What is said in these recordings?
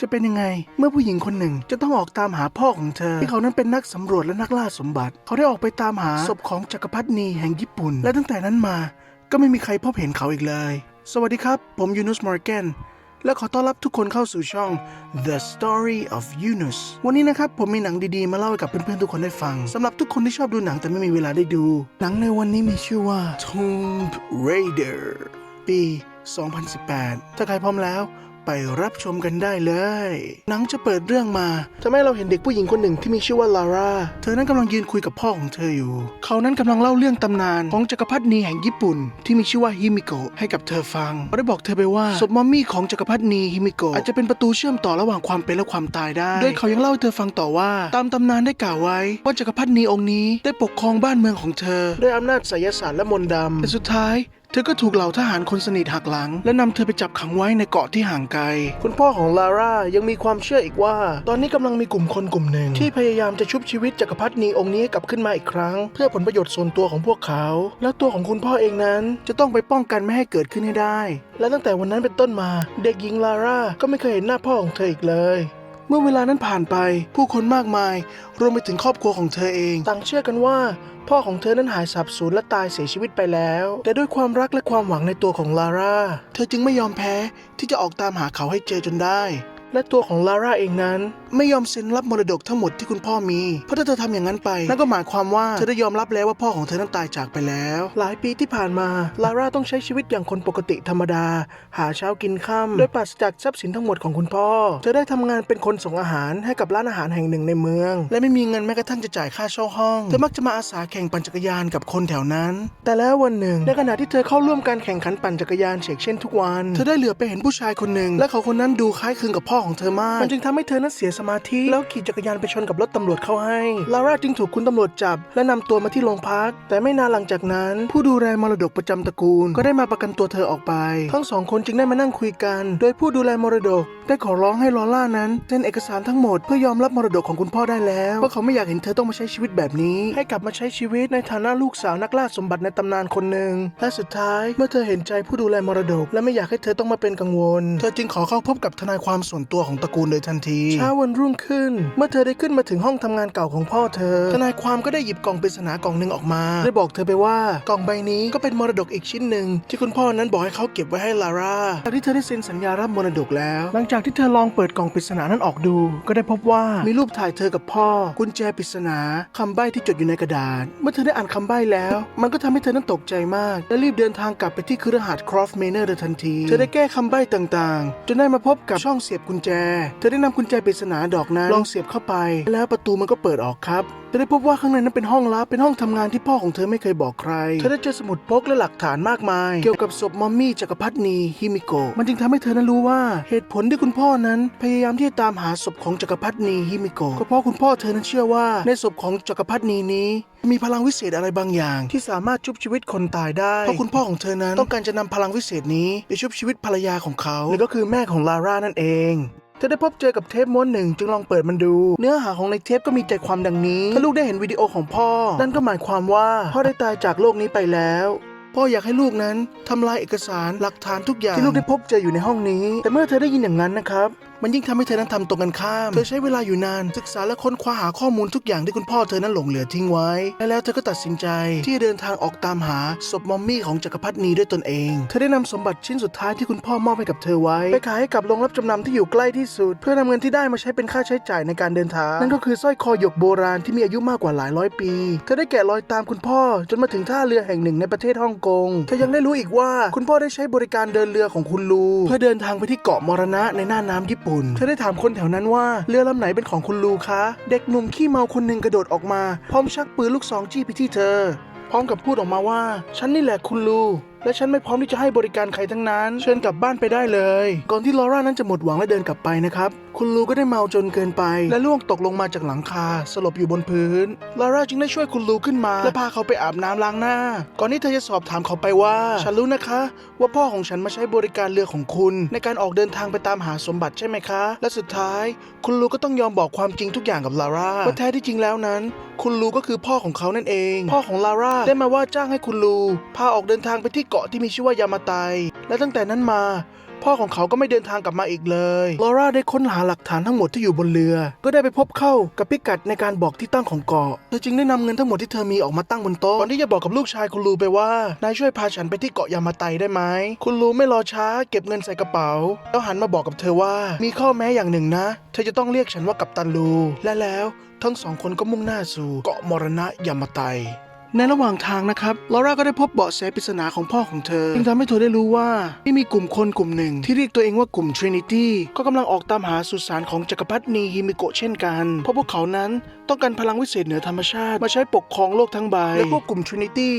จะเป็นยังไง เมื่อผู้หญิงคนหนึ่งจะต้องออกตามหาพ่อของเธอ ที่เขานั้นเป็นนักสำรวจและนักล่าสมบัติ เขาได้ออกไปตามหาศพของจักรพรรดินีแห่งญี่ปุ่น และตั้งแต่นั้นมา ก็ไม่มีใครพบเห็นเขาอีกเลย สวัสดีครับ ผมยูนุสมอร์แกนและขอต้อนรับทุกคนเข้าสู่ช่อง The Story of Yunus วันนี้นะครับ ผมมีหนังดีๆ มาเล่าให้กับเพื่อนๆ ทุกคนได้ฟังสำหรับทุกคนที่ชอบดูหนังแต่ไม่มีเวลาได้ดู หนังในวันนี้มีชื่อว่า Tomb Raider ปี 2018 ถ้าใครพร้อมแล้ว ไปรับชมกันได้เลย หนังจะเปิดเรื่องมาทำให้เราเห็นเด็กผู้หญิงคนหนึ่งที่มีชื่อว่าลาร่า เธอนั้นกำลังยืนคุยกับพ่อของเธออยู่ เขานั้นกำลังเล่าเรื่องตำนานของจักรพรรดินีแห่งญี่ปุ่น ที่มีชื่อว่าฮิมิโกะให้กับเธอฟังเขาได้บอกเธอไปว่าศพมอมมี่ของจักรพรรดินีฮิมิโกะอาจจะเป็นประตูเชื่อมต่อระหว่างความเป็นและความตายได้โดยเขายังเล่าให้เธอฟังต่อว่า ตามตำนานได้กล่าวไว้ ว่าจักรพรรดินีองค์นี้ได้ปกครองบ้านเมืองของเธอ ด้วยอำนาจไสยศาสตร์และมนต์ดำแต่สุดท้ายเธอก็ถูกเหล่าทหารคนสนิทหักหลัง และนำเธอไปจับขังไว้ในเกาะที่ห่างไกล คุณพ่อของลาร่ายังมีความเชื่ออีกว่า ตอนนี้กำลังมีกลุ่มคนกลุ่มหนึ่ง ที่พยายามจะชุบชีวิตจักรพรรดินีองค์นี้กลับขึ้นมาอีกครั้ง เพื่อผลประโยชน์ส่วนตัวของพวกเขา แล้วตัวของคุณพ่อเองนั้น จะต้องไปป้องกันไม่ให้เกิดขึ้นให้ได้ และตั้งแต่วันนั้นเป็นต้นมา เด็กหญิงลาร่าก็ไม่เคยเห็นหน้าพ่อของเธออีกเลยเมื่อเวลานั้นผ่านไป ผู้คนมากมาย รวมไปถึงครอบครัวของเธอเอง ต่างเชื่อกันว่า พ่อของเธอนั้นหายสับสูญและตายเสียชีวิตไปแล้ว แต่ด้วยความรักและความหวังในตัวของลาร่า เธอจึงไม่ยอมแพ้ที่จะออกตามหาเขาให้เจอจนได้ และตัวของลาร่าเองนั้น ไม่ยอมเซ็นรับมรดกทั้งหมดที่คุณพ่อมี เพราะถ้าเธอทำอย่างนั้นไป นั่นก็หมายความว่าเธอได้ยอมรับแล้วว่าพ่อของเธอนั้นตายจากไปแล้ว หลายปีที่ผ่านมาลาร่าต้องใช้ชีวิตอย่างคนปกติธรรมดา หาเช้ากินค่ำโดยปราศจากทรัพย์สินทั้งหมดของคุณพ่อ เธอได้ทำงานเป็นคนส่งอาหารให้กับร้านอาหารแห่งหนึ่งในเมือง และไม่มีเงินแม้กระทั่งจะจ่ายค่าเช่าห้อง เธอมักจะมาอาสาแข่งปั่นจักรยานกับคนแถวนั้น แต่แล้ววันหนึ่งในขณะที่เธอเข้าร่วมการแข่งขันปั่นจักรยานเชกเช่นทุกวัน เธอได้เหลือไปเห็นผู้ชายคนหนึ่งและเขาคนนั้นดูคล้ายคลึงกับพ่อของเธอมาก มันจึงทำให้เธอนั้นเสียสมาธิ แล้วขี่จักรยานไปชนกับรถตำรวจเข้าให้ ลาร่าจึงถูกคุณตำรวจจับ และนำตัวมาที่โรงพัก แต่ไม่นานหลังจากนั้น ผู้ดูแลมรดกประจำตระกูล ก็ได้มาประกันตัวเธอออกไป ทั้งสองคนจึงได้มานั่งคุยกัน โดยผู้ดูแลมรดก ได้ขอร้องให้ลอล่านั้นเซ็นเอกสารทั้งหมดเพื่อยอมรับมรดกของคุณพ่อได้แล้วเพราะเขาไม่อยากเห็นเธอต้องมาใช้ชีวิตแบบนี้ ให้กลับมาใช้ชีวิตในฐานะลูกสาวนักล่าสมบัติในตำนานคนหนึ่งและสุดท้ายเมื่อเธอเห็นใจผู้ดูแลมรดก และไม่อยากให้เธอต้องมาเป็นกังวล เธอจึงขอเข้าพบกับทนายความส่วนตัวของตระกูลโดยทันที เช้าวันรุ่งขึ้น เมื่อเธอได้ขึ้นมาถึงห้องทำงานเก่าของพ่อเธอ ทนายความก็ได้หยิบกล่องปริศนากล่องหนึ่งออกมา ได้บอกเธอไปว่ากล่องใบนี้ก็เป็นมรดกอีกชิ้นหนึ่งที่คุณพ่อนั้นบอกให้เขาเก็บไว้ให้ลาร่าจากที่เธอได้เซ็นสัญญารับมรดกแล้ว หลังจากที่เธอลองเปิดกล่องปริศนานั้นออกดู ก็ได้พบว่ามีรูปถ่ายเธอกับพ่อ กุญแจปริศนาคำใบ้ที่จดอยู่ในกระดาษ เมื่อเธอได้อ่านคำใบ้แล้ว มันก็ทำให้เธอนั้นตกใจมาก และรีบเดินทางกลับไปที่คฤหาสน์ครอฟเมเนอร์โดยทันที เธอได้แก้คำใบ้ต่างๆ จนได้มาพบกับช่องเสียบกุญแจ เธอได้นำกุญแจปริศนาดอกนั้นลองเสียบเข้าไป แล้วประตูมันก็เปิดออกครับ ได้พบว่าข้างในนั้นเป็นห้องลับเป็นห้องทำงานที่พ่อของเธอไม่เคยบอกใคร เธอได้เจอสมุดพกและหลักฐานมากมาย เกี่ยวกับศพมอมมี่จักรพรรดินีฮิมิโกะมันจึงทำให้เธอนั้นรู้ว่าเหตุผลที่คุณพ่อนั้น พยายามที่จะตามหาศพของจักรพรรดินีฮิมิโกะก็เพราะคุณพ่อเธอนั้นเชื่อว่าในศพของจักรพรรดินีนี้มีพลังวิเศษอะไรบางอย่าง ที่สามารถชุบชีวิตคนตายได้ เพราะคุณพ่อของเธอนั้นต้องการจะนำพลังวิเศษนี้ไปชุบชีวิตภรรยาของเขาหรือก็คือแม่ของลาร่านั่นเอง เธอได้พบเจอกับเทปม้วนหนึ่งจึงลองเปิดมันดู เนื้อหาของในเทปก็มีใจความดังนี้ ถ้าลูกได้เห็นวิดีโอของพ่อ นั่นก็หมายความว่าพ่อได้ตายจากโลกนี้ไปแล้วพ่ออยากให้ลูกนั้นทำลายเอกสารหลักฐานทุกอย่างที่ลูกได้พบเจออยู่ในห้องนี้ แต่เมื่อเธอได้ยินอย่างนั้นนะครับ มันยิ่งทำให้เธอนั้นทำตรงกันข้าม เธอใช้เวลาอยู่นาน ศึกษาและค้นคว้าหาข้อมูลทุกอย่างที่คุณพ่อเธอนั้นหลงเหลือทิ้งไว้ และแล้วเธอก็ตัดสินใจที่จะเดินทางออกตามหาศพมอมมี่ของจักรพรรดินีด้วยตนเอง เธอได้นำสมบัติชิ้นสุดท้ายที่คุณพ่อมอบให้กับเธอไว้ ไปขายให้กับโรงรับจำนำที่อยู่ใกล้ที่สุด เพื่อนำเงินที่ได้มาใช้เป็นค่าใช้จ่ายในการเดินทาง นั่นก็คือสร้อยคอหยกโบราณที่มีอายุมากกว่าหลายร้อยปี เธอได้แกะรอยตามคุณพ่อจนมาถึงท่าเรือแห่งหนึ่งในประเทศฮ่องกง เธอยังได้รู้อีกว่าคุณพ่อได้ใช้บริการเดินเรือของคุณลูเพื่อเดินทางไปที่เกาะมรณะในหน้าน้ำญี่ปุ่นเธอได้ถามคนแถวนั้นว่าเรือลำไหนเป็นของคุณลูคะ เด็กหนุ่มขี้เมาคนหนึ่งกระโดดออกมา พร้อมชักปืนลูกซองจี้ไปที่เธอ พร้อมกับพูดออกมาว่า ฉันนี่แหละคุณลูและฉันไม่พร้อมที่จะให้บริการใครทั้งนั้น เชิญกลับบ้านไปได้เลย ก่อนที่ลอร่านั้นจะหมดหวังและเดินกลับไปนะครับ คุณลูก็ได้เมาจนเกินไป และล่วงตกลงมาจากหลังคา สลบอยู่บนพื้นลอร่าจึงได้ช่วยคุณลูขึ้นมา และพาเขาไปอาบน้ำล้างหน้า ก่อนที่เธอจะสอบถามเขาไปว่า ฉันรู้นะคะ ว่าพ่อของฉันมาใช้บริการเรือของคุณ ในการออกเดินทางไปตามหาสมบัติใช่ไหมคะ และสุดท้าย คุณลูก็ต้องยอมบอกความจริงทุกอย่างกับลาร่าว่าแท้ที่จริงแล้วนั้น คุณลูก็คือพ่อของเขานั่นเอง พ่อของลาร่าได้มาว่าจ้างให้คุณลูพาออกเดินทางไปที่เกาะที่มีชื่อว่ายามาไตและตั้งแต่นั้นมา พ่อของเขาก็ไม่เดินทางกลับมาอีกเลยลอร่าได้ค้นหาหลักฐานทั้งหมดที่อยู่บนเรือ ก็ได้ไปพบเข้ากับพิกัดในการบอกที่ตั้งของเกาะเธอจึงได้นำเงินทั้งหมดที่เธอมีออกมาตั้งบนโต๊ะก่อนที่จะบอกกับลูกชายคุณลูไปว่านายช่วยพาฉันไปที่เกาะยามาไตได้ไหมคุณลูไม่รอช้า เก็บเงินใส่กระเป๋า แล้วหันมาบอกกับเธอว่า มีข้อแม้อย่างหนึ่งนะ เธอจะต้องเรียกฉันว่ากัปตันลูและแล้ว ทั้งสองคนก็มุ่งหน้าสู่เกาะมรณะยามาไต ในระหว่างทางนะครับลอร่าก็ได้พบเบาะแสปริศนาของพ่อของเธอจึงทำให้เธอได้รู้ว่าที่มีกลุ่มคนกลุ่มหนึ่ง ที่เรียกตัวเองว่ากลุ่ม Trinity ก็กำลังออกตามหาสุสานของจักรพรรดินีฮิมิโกะเช่นกัน เพราะพวกเขานั้นต้องการพลังวิเศษเหนือธรรมชาติ มาใช้ปกครองโลกทั้งใบและพวกกลุ่ม Trinity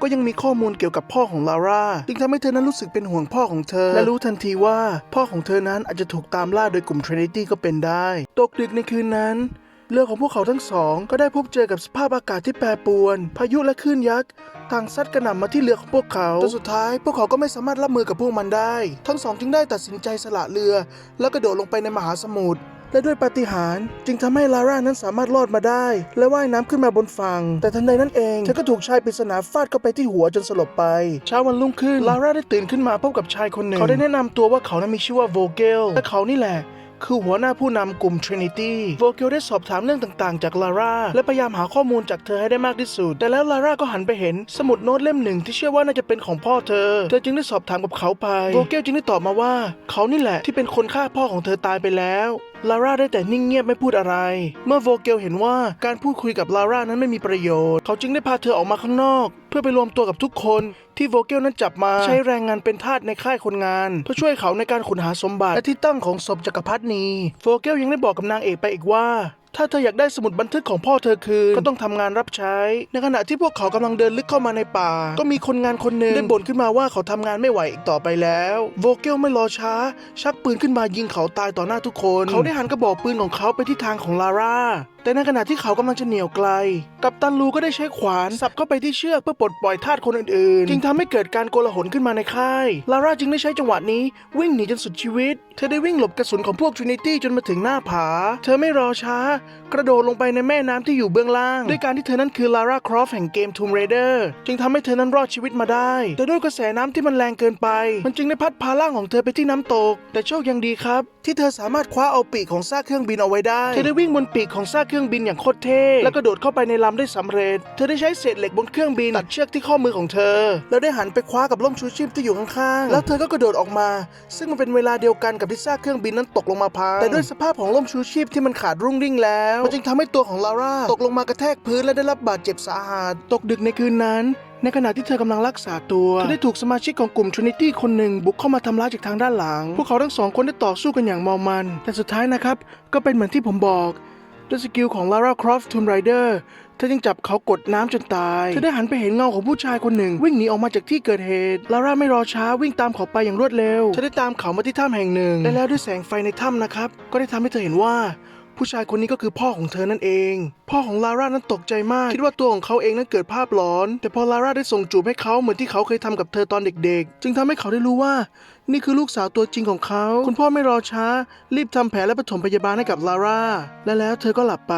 ก็ยังมีข้อมูลเกี่ยวกับพ่อของลาร่าจึงทำให้เธอนั้นรู้สึกเป็นห่วงพ่อของเธอ และรู้ทันทีว่าพ่อของเธอนั้นอาจจะถูกตามล่าโดยกลุ่ม Trinity ก็เป็นได้ตกดึกในคืนนั้น เรือของพวกเขาทั้งสอง ก็ได้พบเจอกับสภาพอากาศที่แปรปรวน พายุและคลื่นยักษ์ต่างซัดกระหน่ำมาที่เรือของพวกเขาแต่สุดท้าย พวกเขาก็ไม่สามารถรับมือกับพวกมันได้ ทั้งสองจึงได้ตัดสินใจสละเรือ แล้วกระโดดลงไปในมหาสมุทรและด้วยปาฏิหาริย์จึงทำให้ลาร่านั้นสามารถรอดมาได้ และว่ายน้ำขึ้นมาบนฝั่งแต่ทันใดนั้นเองเธอก็ถูกชายปริศนาฟาดเข้าไปที่หัวจนสลบไป เช้าวันรุ่งขึ้นลาร่าได้ตื่นขึ้นมาพบกับชายคนหนึ่งเขาได้แนะนำตัวว่าเขานั้นมีชื่อว่าโวเกลและเขานี่แหละ คือหัวหน้าผู้นำกลุ่ม Trinity โวเกียวได้สอบถามเรื่องต่างๆ จากลาร่าและพยายามหาข้อมูลจากเธอให้ได้มากที่สุด แต่แล้วลาร่าก็หันไปเห็นสมุดโน้ตเล่มหนึ่งที่เชื่อว่าน่าจะเป็นของพ่อเธอ เธอจึงได้สอบถามกับเขาไปโวเกียวจึงได้ตอบมาว่า เขานี่แหละที่เป็นคนฆ่าพ่อของเธอตายไปแล้ว ลาร่าได้แต่นิ่งเงียบไม่พูดอะไร เมื่อโวเกลเห็นว่าการพูดคุยกับลาร่านั้นไม่มีประโยชน์ เขาจึงได้พาเธอออกมาข้างนอก เพื่อไปรวมตัวกับทุกคนที่โวเกลนั้นจับมาใช้แรงงานเป็นทาสในค่ายคนงาน เพื่อช่วยเขาในการขุนหาสมบัติและที่ตั้งของศพจักรพรรดินีโวเกลยังได้บอกกับนางเอกไปอีกว่า ถ้าเธออยากได้สมุดบันทึกของพ่อเธอคืนก็ต้องทำงานรับใช้ ในขณะที่พวกเขากำลังเดินลึกเข้ามาในป่า ก็มีคนงานคนหนึ่งได้บ่นขึ้นมาว่าเขาทำงานไม่ไหวอีกต่อไปแล้วโวเกลไม่รอช้า ชักปืนขึ้นมายิงเขาตายต่อหน้าทุกคน เขาได้หันกระบอกปืนของเขาไปที่ทางของลาร่าแต่ในขณะที่เขากำลังจะเหนี่ยวไกล กัปตันลูก็ได้ใช้ขวานสับเข้าไปที่เชือกเพื่อปลดปล่อยทาสคนอื่นๆ จึงทำให้เกิดการโกลาหลขึ้นมาในค่าย ลาร่าจึงได้ใช้จังหวะนี้วิ่งหนีจนสุดชีวิต เธอได้วิ่งหลบกระสุนของพวกทรินิตี้จนมาถึงหน้าผา เธอไม่รอช้ากระโดดลงไปในแม่น้ำที่อยู่เบื้องล่าง ด้วยการที่เธอนั้นคือลาร่าครอฟแห่งเกม Tomb Raider จึงทำให้เธอนั้นรอดชีวิตมาได้ แต่ด้วยกระแสน้ำที่มันแรงเกินไป มันจึงได้พัดพาร่างของเธอไปที่น้ำตก แต่โชคยังดีครับ ที่เธอสามารถคว้าเอาปีกของซากเครื่องบินเอาไว้ได้ เธอได้วิ่งบนปีกของซากเครื่องบินอย่างโคตรเท่แล้วกระโดดเข้าไปในลำได้สำเร็จ เธอได้ใช้เศษเหล็กบนเครื่องบินตัดเชือกที่ข้อมือของเธอ แล้วได้หันไปคว้ากับล่มชูชีพที่อยู่ข้างๆแล้วเธอก็กระโดดออกมา ซึ่งมันเป็นเวลาเดียวกันกับที่ซากเครื่องบินนั้นตกลงมาพังแต่ด้วยสภาพของล่มชูชีพที่มันขาดรุ่งริ่งแล้วมันจึงทำให้ตัวของลาร่าตกลงมากระแทกพื้นและได้รับบาดเจ็บสาหัสตกดึกในคืนนั้น ในขณะที่เธอกำลังรักษาตัว เธอได้ถูกสมาชิกของกลุ่ม Trinity คนหนึ่งบุกเข้ามาทำร้ายจากทางด้านหลัง พวกเขาทั้งสองคนได้ต่อสู้กันอย่างเมามัน แต่สุดท้ายนะครับ ก็เป็นเหมือนที่ผมบอกด้วยสกิลของ Lara Croft Tomb Raider เธอจึงจับเขากดน้ำจนตาย เธอได้หันไปเห็นเงาของผู้ชายคนหนึ่ง วิ่งหนีออกมาจากที่เกิดเหตุ ลาร่าไม่รอช้าวิ่งตามเขาไปอย่างรวดเร็ว เธอได้ตามเขามาที่ถ้ำแห่งหนึ่ง และแล้วด้วยแสงไฟในถ้ำนะครับ ก็ได้ทำให้เธอเห็นว่า ผู้ชายคนนี้ก็คือพ่อของเธอนั่นเอง พ่อของลาร่านั้นตกใจมาก คิดว่าตัวของเขาเองนั้นเกิดภาพหลอน แต่พอลาร่าได้ส่งจูบให้เขาเหมือนที่เขาเคยทำกับเธอตอนเด็กๆ จึงทำให้เขาได้รู้ว่า นี่คือลูกสาวตัวจริงของเขา คุณพ่อไม่รอช้า รีบทำแผลและปฐมพยาบาลให้กับลาร่าและแล้วเธอก็หลับไป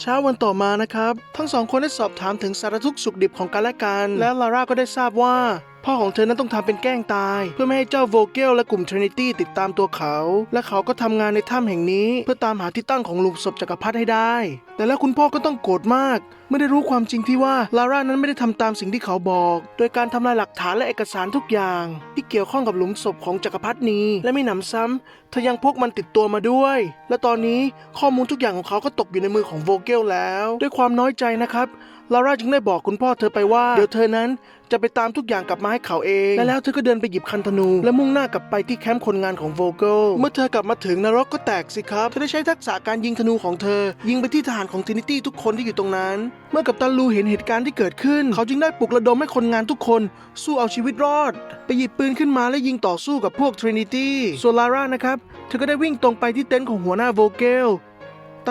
เช้าวันต่อมานะครับ ทั้งสองคนได้สอบถามถึงสารทุกข์สุขดิบของกันและกัน แล้วลาร่าก็ได้ทราบว่า พ่อของเธอนั้นต้องทำเป็นแกล้งตาย เพื่อไม่ให้เจ้าโวเกลและกลุ่ม Trinity ติดตามตัวเขา และเขาก็ทำงานในถ้ำแห่งนี้ เพื่อตามหาที่ตั้งของหลุมศพจักรพรรดิให้ได้ แต่แล้วคุณพ่อก็ต้องโกรธมากไม่ได้รู้ความจริงที่ว่าลาร่านั้นไม่ได้ทำตามสิ่งที่เขาบอก โดยการทำลายหลักฐานและเอกสารทุกอย่าง ที่เกี่ยวข้องกับหลุมศพของจักรพรรดินีและไม่หนำซ้ำเธอยังพกมันติดตัวมาด้วย และตอนนี้ข้อมูลทุกอย่างของเขาก็ตกอยู่ในมือของโวเกลแล้ว ด้วยความน้อยใจนะครับลาร่าจึงได้บอกคุณพ่อเธอไปว่าเดี๋ยวเธอนั้น จะไปตามทุกอย่างกลับมาให้เขาเอง และแล้วเธอก็เดินไปหยิบคันธนู และมุ่งหน้ากลับไปที่แคมป์คนงานของโวเกลเมื่อเธอกลับมาถึงนรกก็แตกสิครับ เธอได้ใช้ทักษะการยิงธนูของเธอ ยิงไปที่ทหารของทินิตี้ทุกคนที่อยู่ตรงนั้น เมื่อกับตันลูเห็นเหตุการณ์ที่เกิดขึ้น เขาจึงได้ปลุกระดมให้คนงานทุกคนสู้เอาชีวิตรอด ไปหยิบปืนขึ้นมาและยิงต่อสู้กับพวกทรินิตี้ส่วนลาร่านะครับเธอก็ได้วิ่งตรงไปที่เต็นท์ของหัวหน้าโวเกล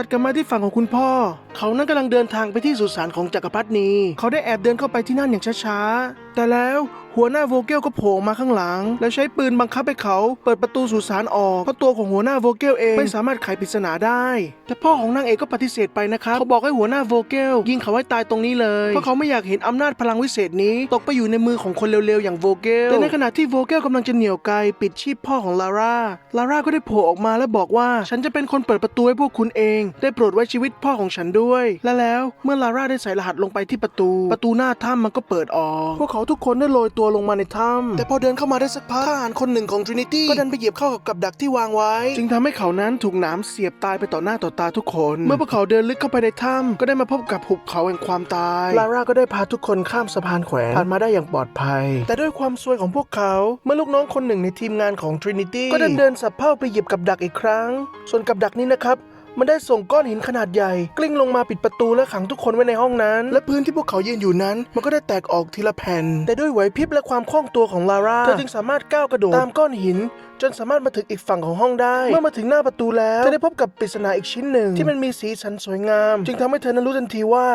ตัดกลับมาที่ฝั่งของคุณพ่อ เขานั้นกำลังเดินทางไปที่สุสานของจักรพรรดินี เขาได้แอบเดินเข้าไปที่นั่นอย่างช้าๆ แต่แล้ว หัวหน้าโวเกลก็โผล่มาข้างหลัง แล้วใช้ปืนบังคับให้เขาเปิดประตูสุสานออกเพราะตัวของหัวหน้าโวเกลเองไม่สามารถไขปริศนาได้ แต่พ่อของนางเอกก็ปฏิเสธไปนะครับเขาบอกให้หัวหน้าโวเกลยิงเขาให้ตายตรงนี้เลยเพราะเขาไม่อยากเห็นอำนาจพลังวิเศษนี้ ตกไปอยู่ในมือของคนเร็วๆอย่างโวเกลแต่ในขณะที่โวเกลกำลังจะเหนี่ยวไกปิดชีพพ่อของลาร่าลาร่าก็ได้โผล่ออกมาและบอกว่าฉันจะเป็นคนเปิดประตูให้พวกคุณเอง ได้โปรดไว้ชีวิตพ่อของฉันด้วย และแล้วเมื่อลาร่าได้ใส่รหัสลงไปที่ประตู ประตูหน้าถ้ำมันก็เปิดออก พวกเขาทุกคนได้โรยตัวลงมาในถ้ำแต่พอเดินเข้ามาได้สักพักทหารคนหนึ่งของ Trinity ก็ดันไปเหยียบเข้ากับกับดักที่วางไว้ จึงทำให้เขานั้นถูกหนามเสียบตายไปต่อหน้าต่อตาทุกคน เมื่อพวกเขาเดินลึกเข้าไปในถ้ำก็ได้มาพบกับหุบเขาแห่งความตายลาร่าก็ได้พาทุกคนข้ามสะพานแขวนผ่านมาได้อย่างปลอดภัย แต่ด้วยความซวยของพวกเขา เมื่อลูกน้องคนหนึ่งในทีมงานของ Trinity ก็เดินเดินสับเพ่าไปเหยียบกับดักอีกครั้ง ส่วนกับดักนี้นะครับ มันได้ส่งก้อนหินขนาดใหญ่ กลิ้งลงมาปิดประตูและขังทุกคนไว้ในห้องนั้น และพื้นที่พวกเขายืนอยู่นั้น มันก็ได้แตกออกทีละแผ่น แต่ด้วยไหวพริบและความคล่องตัวของลาร่าเธอจึงสามารถก้าวกระโดดตามก้อนหิน จนสามารถมาถึงอีกฝั่งของห้องได้ เมื่อมาถึงหน้าประตูแล้วเธอได้พบกับปริศนาอีกชิ้นหนึ่งที่มันมีสีสันสวยงาม จึงทำให้เธอนั้นรู้ทันทีว่า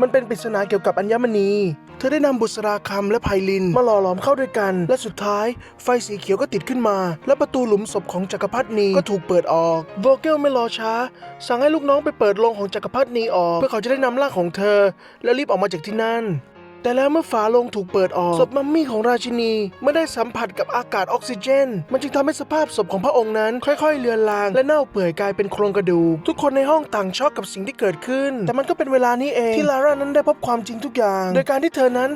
มันเป็นปริศนาเกี่ยวกับอัญมณี เธอได้นำบุษราคำและไพลิน มาหล่อหลอมเข้าด้วยกัน และสุดท้าย ไฟสีเขียวก็ติดขึ้นมา และประตูหลุมศพของจักรพรรดินีก็ถูกเปิดออกโวเกลไม่รอช้า สั่งให้ลูกน้องไปเปิดโลงของจักรพรรดินีออก เพื่อเขาจะได้นำร่างของเธอ และรีบออกมาจากที่นั่น แต่แล้วเมื่อฝาโลงถูกเปิดออกศพมัมมี่ของราชินีไม่ได้สัมผัสกับอากาศออกซิเจน มันจึงทำให้สภาพศพของพระองค์นั้น ค่อยๆ เลือนลาง และเน่าเปื่อยกลายเป็นโครงกระดูกทุกคนในห้องต่างช็อกกับสิ่งที่เกิดขึ้น แต่มันก็เป็นเวลานี้เองที่ลาร่านั้นได้พบความจริงทุกอย่าง โดยการที่เธอนั้น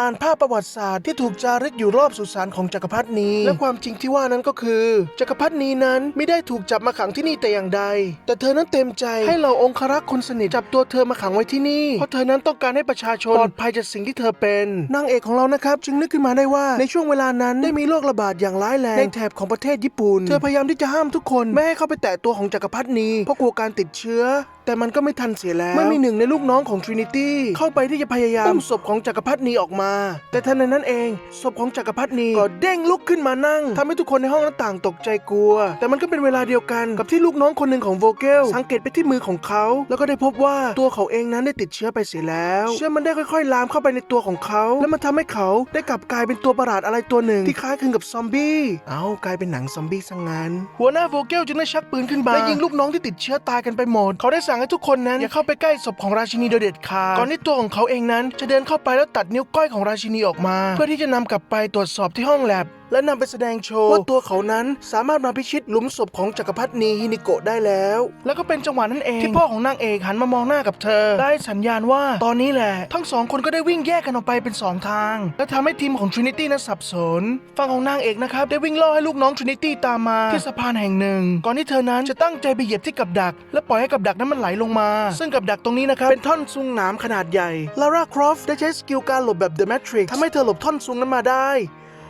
อ่านภาพประวัติศาสตร์ที่ถูกจารึกอยู่รอบสุสานของจักรพรรดินีและความจริงที่ว่านั้นก็คือ จักรพรรดินีนั้นไม่ได้ถูกจับมาขังที่นี่แต่อย่างใด แต่เธอนั้นเต็มใจให้เหล่าองครักษ์คนสนิทจับตัวเธอมาขังไว้ที่นี่ เพราะเธอนั้นต้องการให้ประชาชนปลอดภัยจากสิ่งที่เธอเป็นนางเอกของเรานะครับ จึงนึกขึ้นมาได้ว่าในช่วงเวลานั้นได้มีโรคระบาดอย่างร้ายแรงในแถบของประเทศญี่ปุ่นเธอพยายามที่จะห้ามทุกคนไม่ให้เข้าไปแตะตัวของจักรพรรดินีเพราะกลัวการติดเชื้อแต่มันก็ไม่ทันเสียแล้วไม่มีหนึ่งในลูกน้องของ Trinity เข้าไปที่จะพยายามอุ้มศพของจักรพรรดินีออกมาแต่ทันใดนั้นเองศพของจักรพรรดินีก็เด้งลุกขึ้นมานั่งทำให้ทุกคนในห้องนั้นต่างตกใจกลัว แต่มันก็เป็นเวลาเดียวกันกับที่ลูกน้องคนหนึ่งของโวเกลสังเกตไปที่มือของเขา แล้วก็ได้พบว่าตัวเขาเองนั้นได้ติดเชื้อไปเสียแล้ว เชื้อมันได้ค่อย ๆ ลามเข้าไปในตัวของเขา และมันทำให้เขาได้กลับกลายเป็นตัวประหลาดอะไรตัวหนึ่งที่คล้ายคลึงกับซอมบี้เอากลายเป็นหนังซอมบี้ซะงั้นหัวหน้าโวเกลจึงได้ชักปืนขึ้นมาและยิงลูกน้องที่ติดเชื้อตายกันไปหมดเขาได้สั่งให้ทุกคนนั้นอย่าเข้าไปใกล้ศพของราชินีโดยเด็ดขาดก่อนที่ตัวของเขาเองนั้นจะเดินเข้าไปแล้วตัดนิ้วก้อยของราชินีออกมา เพื่อที่จะนำกลับไปตรวจสอบที่ห้องแลบ และนำไปแสดงโชว์ว่าตัวเขานั้นสามารถมาพิชิตหลุมศพของจักรพรรดินีฮินิโกะได้แล้ว แล้วก็เป็นจังหวะนั้นเองที่พ่อของนางเอกหันมามองหน้ากับเธอ ได้สัญญาณว่าตอนนี้แหละ ทั้งสองคนก็ได้วิ่งแยกกันออกไปเป็นสองทาง และทำให้ทีมของ Trinity นั้นสับสนฝั่งของนางเอกนะครับได้วิ่งล่อให้ลูกน้อง Trinity ตามมาที่สะพานแห่งหนึ่ง ก่อนที่เธอนั้นจะตั้งใจไปเหยียบที่กับดัก และปล่อยให้กับดักนั้นมันไหลลงมา ซึ่งกับดักตรงนี้นะครับเป็นท่อนซุงหนามขนาดใหญ่ลาร่าครอฟได้ใช้สกิลการหลบแบบ The Matrix ทำให้เธอหลบท่อนซุงนั้นมาได้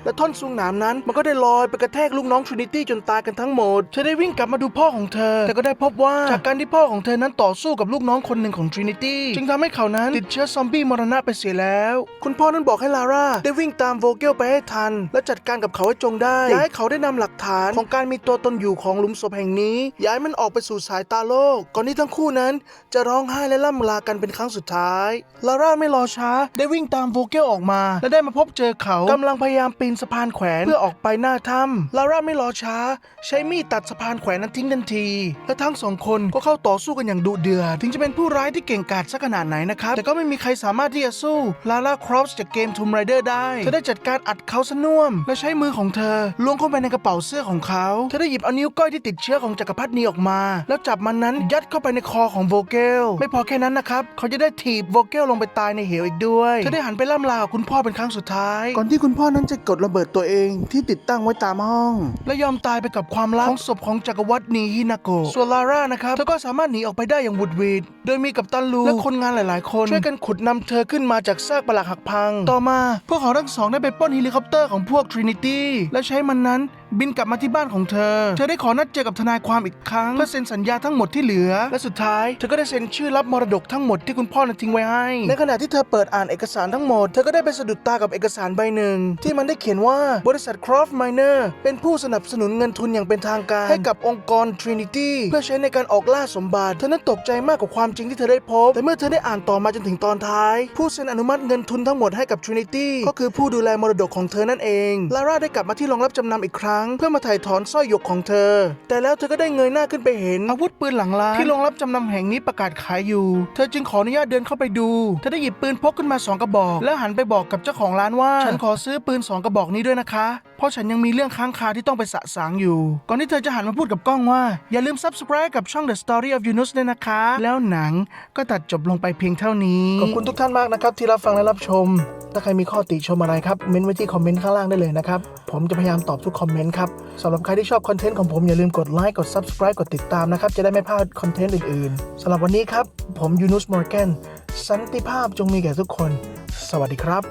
และท่อนซุงหนามนั้นมันก็ได้ลอยไปกระแทกลูกน้อง Trinity จนตายกันทั้งหมดเธอได้วิ่งกลับมาดูพ่อของเธอ แต่ก็ได้พบว่าจากการที่พ่อของเธอนั้นต่อสู้กับลูกน้องคนหนึ่งของ Trinity จึงทำให้เขานั้นติดเชื้อซอมบี้มรณะไปเสียแล้ว คุณพ่อนั้นบอกให้ลาร่าได้วิ่งตามโวเกลไปให้ทัน และจัดการกับเขาให้จงได้ย่าให้เขาได้นำหลักฐานของการมีตัวตนอยู่ของหลุมศพแห่งนี้ ย้ายมันออกไปสู่สายตาโลก ก่อนที่ทั้งคู่นั้น จะร้องไห้และล่ำลากันเป็นครั้งสุดท้ายลาร่าไม่รอช้า ได้วิ่งตามโวเกลออกมา และได้มาพบเจอเขากำลังพยายามปีนสะพานแขวนเพื่อออกไปหน้าถ้ำลาร่าไม่รอช้า ใช้มีดตัดสะพานแขวนนั้นทิ้งทันที และทั้งสองคนก็เข้าต่อสู้กันอย่างดุเดือดถึงจะเป็นผู้ร้ายที่เก่งกาจสักขนาดไหนนะครับ แต่ก็ไม่มีใครสามารถที่จะสู้ลาร่าครอฟจากเกม Tomb Raider ได้เธอได้จัดการอัดเขาสน่วม และใช้มือของเธอล้วงเข้าไปในกระเป๋าเสื้อของเขาเธอได้หยิบเอานิ้วก้อยที่ติดเชื้อของจักรพรรดินีออกมา แล้วจับมันนั้นยัดเข้าไปในคอของโวเกลไม่พอแค่นั้นนะครับเขาจะได้ถีบโวเกลลงไปตายในเหวอีกด้วยเธอได้หันไปล่ำลาคุณพ่อเป็นครั้งสุดท้าย ก่อนที่คุณพ่อนั้นจะกดระเบิดตัวเองที่ติดตั้งไว้ตามห้อง และยอมตายไปกับความลับของศพของจักรวรรดินีฮินาโกะส่วนลาร่านะครับเธอก็สามารถหนีออกไปได้อย่างวุดวิดโดยมีกัปตันลูและคนงานหลาย ๆ คนช่วยกันขุดนำเธอขึ้นมาจากซากปรักหักพัง ต่อมาพวกเขาทั้งสองได้ไปปล้นเฮลิคอปเตอร์ของพวก Trinity และใช้มันนั้นบินกลับมาที่บ้านของเธอ เธอได้ขอนัดเจอกับทนายความอีกครั้ง เพื่อเซ็นสัญญาทั้งหมดที่เหลือ และสุดท้ายเธอก็ได้เซ็นชื่อรับมรดกทั้งหมดที่คุณพ่อนั้นทิ้งไว้ให้ ในขณะที่เธอเปิดอ่านเอกสารทั้งหมด เธอก็ได้ไปสะดุดตากับเอกสารใบหนึ่ง ที่มันได้เขียนว่าบริษัท Croft Miner เป็นผู้สนับสนุนเงินทุนอย่างเป็นทางการ ให้กับองค์กร Trinity เพื่อใช้ในการออกล่าสมบัติ เธอนั้นตกใจมากกว่าความจริงที่เธอได้พบ แต่เมื่อเธอได้อ่านต่อมาจนถึงตอนท้าย ผู้เซ็นอนุมัติเงินทุนทั้งหมดให้กับ Trinity ก็คือผู้ดูแลมรดกของเธอนั่นเองลาร่าได้กลับมาที่โรงรับจำนำอีกครั้งเพื่อมาถ่ายถอนสร้อยหยกของเธอ แต่แล้วเธอก็ได้เงยหน้าขึ้นไปเห็นอาวุธปืนหลังร้านที่โรงรับจำนำแห่งนี้ประกาศขายอยู่ เธอจึงขออนุญาตเดินเข้าไปดู เธอได้หยิบปืนพกขึ้นมาสองกระบอก แล้วหันไปบอกกับเจ้าของร้านว่า ฉันขอซื้อปืนสองกระบอกนี้ด้วยนะคะ เพราะฉันยังมีเรื่องค้างคาที่ต้องไปสะสางอยู่ ก่อนที่เธอจะหันมาพูดกับกล้องว่า อย่าลืม subscribe กับช่อง The Story of Yunus ด้วยนะคะ แล้วหนังก็ตัดจบลงไปเพียงเท่านี้ ขอบคุณทุกท่านมากนะครับ ที่รับฟังและรับชม ถ้าใครมีข้อติชมอะไรครับ เม้นไว้ที่คอมเมนต์ข้างล่างได้เลยนะครับ ผมจะพยายามตอบทุกคอมเมนต์ครับสำหรับใครที่ชอบคอนเทนต์ของผมอย่าลืมกดไลค์กด subscribe กดติดตามนะครับจะได้ไม่พลาดคอนเทนต์อื่นๆสำหรับวันนี้ครับผมยูนุสมอร์แกนสันติภาพจงมีแก่ทุกคน สวัสดีครับ